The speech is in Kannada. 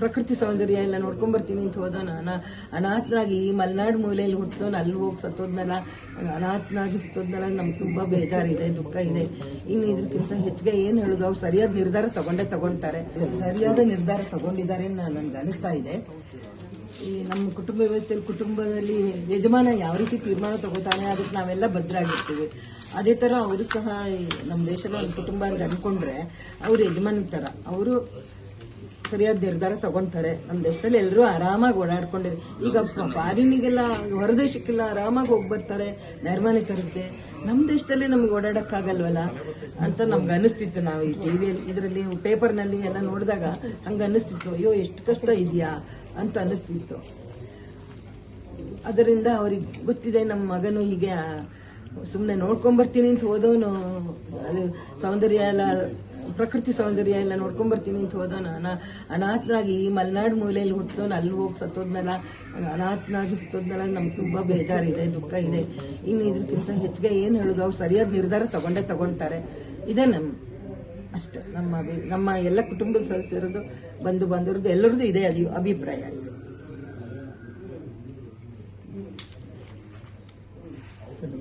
ಪ್ರಕೃತಿ ಸೌಂದರ್ಯ ಎಲ್ಲ ನೋಡ್ಕೊಂಡ್ ಬರ್ತೀನಿ ಅಂತ ಹೋದ ನಾನು. ಅನಾಥನಾಗಿ ಮಲೆನಾಡು ಮೂಲೆಯಲ್ಲಿ ಹುಟ್ಟೋನು ಅಲ್ಲಿ ಹೋಗಿ ಸತ್ತೋದ್ನಲ್ಲ, ಅನಾಥನಾಗಿ ಸತ್ತೋದ್ನಲ್ಲ, ನಮ್ಗೆ ತುಂಬ ಬೇಜಾರಿದೆ, ದುಃಖ ಇದೆ. ಇನ್ನು ಇದಕ್ಕಿಂತ ಹೆಚ್ಚಿಗೆ ಏನು ಹೇಳೋದು, ಅವ್ರು ಸರಿಯಾದ ನಿರ್ಧಾರ ತಗೊಂಡೇ ತಗೊಳ್ತಾರೆ ಸರಿಯಾದ ನಿರ್ಧಾರ ತಗೊಂಡಿದ್ದಾರೆ ನನ್ಗೆ ಅನಿಸ್ತಾ ಇದೆ. ಈ ನಮ್ಮ ಕುಟುಂಬ ವ್ಯವಸ್ಥೆಯಲ್ಲಿ, ಕುಟುಂಬದಲ್ಲಿ ಯಜಮಾನ ಯಾವ ರೀತಿ ತೀರ್ಮಾನ ತಗೋತಾನೆ, ಅದಕ್ಕೆ ನಾವೆಲ್ಲ ಭದ್ರಾಗಿರ್ತೀವಿ. ಅದೇ ತರ ಅವರು ಸಹ ನಮ್ಮ ದೇಶದ ಒಂದು ಕುಟುಂಬ ಅಂತ ಅಂದ್ಕೊಂಡ್ರೆ ಅವರು ಯಜಮಾನ ತರ. ಅವರು ಸರಿಯಾದ ನಿರ್ಧಾರ ತಗೊಂತಾರೆ. ನಮ್ಮ ದೇಶದಲ್ಲಿ ಎಲ್ಲರೂ ಆರಾಮಾಗಿ ಓಡಾಡ್ಕೊಂಡಿರಿ ಈಗ ಫಾರಿನಿಗೆಲ್ಲ ಹೊರದೇಶಕ್ಕೆಲ್ಲ ಆರಾಮಾಗಿ ಹೋಗಿ ಬರ್ತಾರೆ ನೈರ್ಮಲ್ಯ ತರುತ್ತೆ ನಮ್ಮ ದೇಶದಲ್ಲಿ ನಮ್ಗೆ ಓಡಾಡಕ್ಕಾಗಲ್ವಲ್ಲ ಅಂತ ನಮ್ಗೆ ಅನಿಸ್ತಿತ್ತು ನಾವು ಈ ಟಿವಿಯಲ್ಲಿ. ಇದರಲ್ಲಿ ಪೇಪರ್ನಲ್ಲಿ ಎಲ್ಲ ನೋಡಿದಾಗ ಹಂಗ ಅನಿಸ್ತಿತ್ತು ಅಯ್ಯೋ, ಎಷ್ಟು ಕಷ್ಟ ಇದೆಯಾ? ಅಂತ ಅನಿಸ್ತಿತ್ತು ಅದರಿಂದ ಅವ್ರಿಗೆ ಗೊತ್ತಿದೆ, ನಮ್ಮ ಮಗನು ಹೀಗೆ ಸುಮ್ಮನೆ ನೋಡ್ಕೊಂಬರ್ತೀನಿ ಅಂತ ಹೋದವನು. ಅದು ಸೌಂದರ್ಯ ಎಲ್ಲ ಪ್ರಕೃತಿ ಸೌಂದರ್ಯ ಎಲ್ಲ ನೋಡ್ಕೊಂಡ್ ಬರ್ತೀನಿ ಅಂತ ಹೋದ ಅನಾ ಅನಾಥನಾಗಿ ಈ ಮಲೆನಾಡು ಮೂಲೆಯಲ್ಲಿ ಹುಟ್ಟಿದವನು ಅಲ್ಲಿ ಹೋಗಿ ಸತ್ತೋದ್ನಲ್ಲ, ಅನಾಥನಾಗಿ ಸತ್ತೋದ್ನಲ್ಲ, ನಮ್ಗೆ ತುಂಬ ಬೇಜಾರಿದೆ, ದುಃಖ ಇದೆ. ಇನ್ನು ಇದಕ್ಕಿಂತ ಹೆಚ್ಚಿಗೆ ಏನು ಹೇಳೋದು, ಅವ್ರು ಸರಿಯಾದ ನಿರ್ಧಾರ ತಗೊಂಡೇ ತಗೊಳ್ತಾರೆ. ಇದೇ ನಮ್ಮ ಅಷ್ಟೇ, ನಮ್ಮ ನಮ್ಮ ಎಲ್ಲ ಕುಟುಂಬದ ಸದಸ್ಯರದ್ದು ಬಂದು ಬಂದಿರೋದು ಎಲ್ಲರದ್ದು ಇದೆ ಅದು ಅಭಿಪ್ರಾಯ. ಇದು